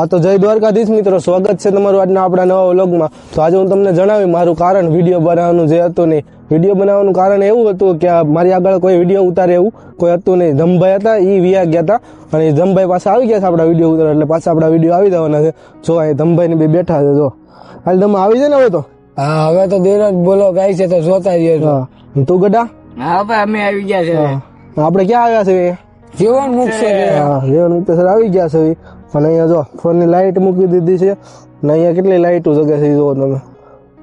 હા તો જય દ્વારકાધીશ મિત્રો સ્વાગત છે તમારું આજના આપણા નવા વ્લોગમાં. તો આજે હું તમને જણાવી મારું કારણ વીડિયો બનાવવાનું જે હતું નહીં વીડિયો બનાવવાનું કારણ એવું હતું કે મારી આગળ કોઈ વીડિયો ઉતારે એવું કોઈ હતું નહીં. જમભાઈ હતા એ વિયા ગયા હતા અને જમભાઈ પાસે આવી ગયા છે આપણા વીડિયો ઉતારે એટલે પાછા આપણા વીડિયો આવી જવાના છે. જો અહીં જમભાઈ ને બે બેઠા છે જો. હાલ તમે આવી જાય ને હવે તો? હા હવે તો દેવરાજ બોલો ગાય છે તો જોતા છો તું ગડા હા ભાઈ અમે આવી ગયા છે. આપણે ક્યાં આવ્યા છે જીવન મુક્ત હા રેવન મિત્ર સર આવી ગયા છે. અને અહીંયા જો ફોનની લાઇટ મૂકી દીધી છે. અને અહીંયા કેટલી લાઇટો જગે છે જુઓ તમે.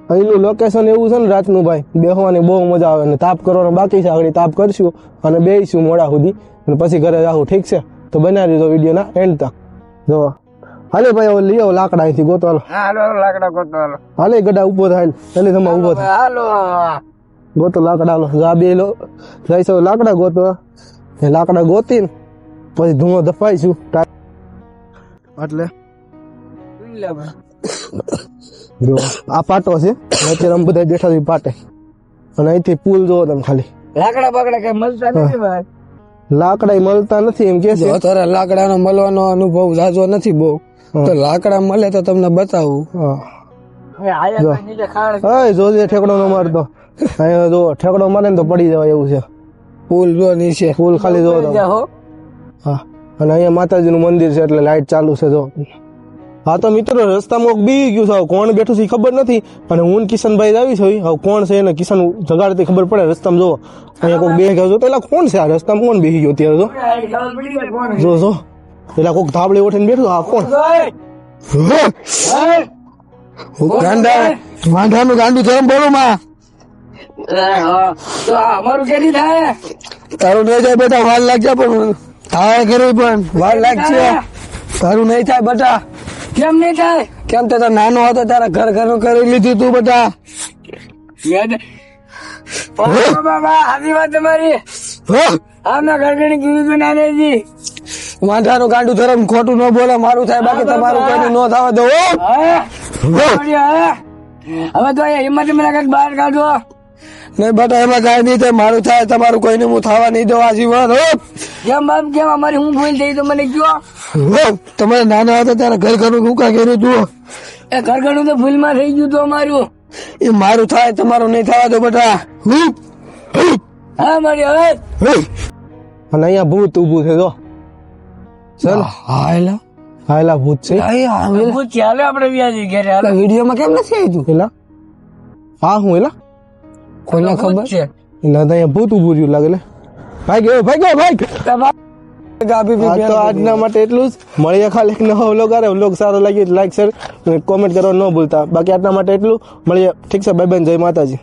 અહીંનું લોકેશન એવું છે ને રાતનું ભાઈ. બેસવાની બહુ મજા આવે. ને તાપ કરવાનો બાકી છે. આગળ તાપ કરશું અને બેસીશું મોડા સુધી. અને પછી ઘરે જાઉં ઠીક છે? તો બનાવી દીધો વિડીયોના એન્ડ તક. જો હાલે ભાઈ હવે લઈ આવો લાકડા અહીંથી ગોતો હાલો હાલો લાકડા ગોતો હાલો હાલે ગડા ઊભો થાય. એટલે તમે ઊભો થાય હાલો. ગોતો લાકડા હાલો. જા બે લો. જઈશું લાકડા ગોતો એ લાકડા ગોતીને પછી ધુઓ દફાઈશું એટલે આ પાટો છે. અત્યારે અમે બધા બેઠા છીએ પાટે. અને અહીંથી પુલ જોવો તમે ખાલી. લાકડા બાકડા કઈ મળતા નથી ભાઈ? લાકડા મળતા નથી એમ કે છે. અત્યારે લાકડાનો મળવાનો અનુભવ જાજો નથી બહુ. તો લાકડા મળે તો તમને બતાવું. હા. હા જોજે ઠેકડો ન મારતો. અહીંયા જો ઠેકડો મારે ને તો પડી જવાય એવું છે. પુલ જો નીચે પુલ ખાલી જોવો હા. અને અહીંયા માતાજીનું મંદિર છે એટલે લાઈટ ચાલુ છે જો. હા તો મિત્રો રસ્તામાં બી ગયું છે. કોણ બેઠું છે ખબર નથી. અને હું કિશનભાઈ જ આવી છે હવે કોણ છે એને કિશન જગાડતી ખબર પડે રસ્તામાં જો. અહીંયા કોઈક બે ગયો જો પેલા કોણ છે આ રસ્તામાં? કોણ બેસી ગયો અત્યારે જો? જો જો. પેલા કોક ધાબળી ઉઠીને બેઠું આ કોણ? ગાંડા વાંઢાનું ગાંડું ધરમ બોલો માં. અમારું કેરી થાય. તારું નહીં થાય બેટા વાર લાગશે પણ થાય કરી પણ. વાર લાગશે. તારું નહીં થાય બેટા. કેમ નહીં થાય? કેમ તે તો નાનો હતો તારા ઘર ઘર કરી લીધું તું બેટા. બાબા આવી વાત તમારી. આમના ઘરગણી કીધું તું નાનેજી. વાંઢાનું ગાંડું ધરમ ખોટું ન બોલે મારું થાય બાકી તમારું કોઈનું ન થવા દો હવે તો હિંમત મને કંઈક બહાર કાઢો. નહીં બેટા એમાં કઈ નહીં થાય મારું થાય તમારું કોઈને હું થવા નહીં દઉં આજીવન જીવન કેમ બાપ કેમ અમારી હું ભૂલ થઈ તો મને કયો. તમારે નાના હતા ત્યારે ઘર ઘરનું કુકા કર્યું તું? એ ઘર ઘરનું તો ભૂલમાં થઈ ગયું તું અમારું. એ મારું થાય તમારું નહીં થવા દો બેટા. હા મારી હવે. અને અહીંયા ભૂત ઊભું છે જો. છે ને હા એલા હાયલા ભૂત છે. ચાલે આપણે વ્યાજી ઘરે વિડીયોમાં કેમ નથી આવ્યું એલા હા હું એલા કોઈને ખબર? છે? તો અહીંયા ભૂત ઊભું રહ્યું લાગે ભાઈ ગયો ભાઈ ગયો ભાઈ તો આજના માટે એટલું જ. મળીએ ખાલી એક નવો વ્લોગ આવે વ્લોગ સારો લાગ્યો લાઈક શેર કોમેન્ટ કરવા ન ભૂલતા. બાકી આજના માટે એટલું. મળીએ. ઠીક છે બાય બાય જય માતાજી.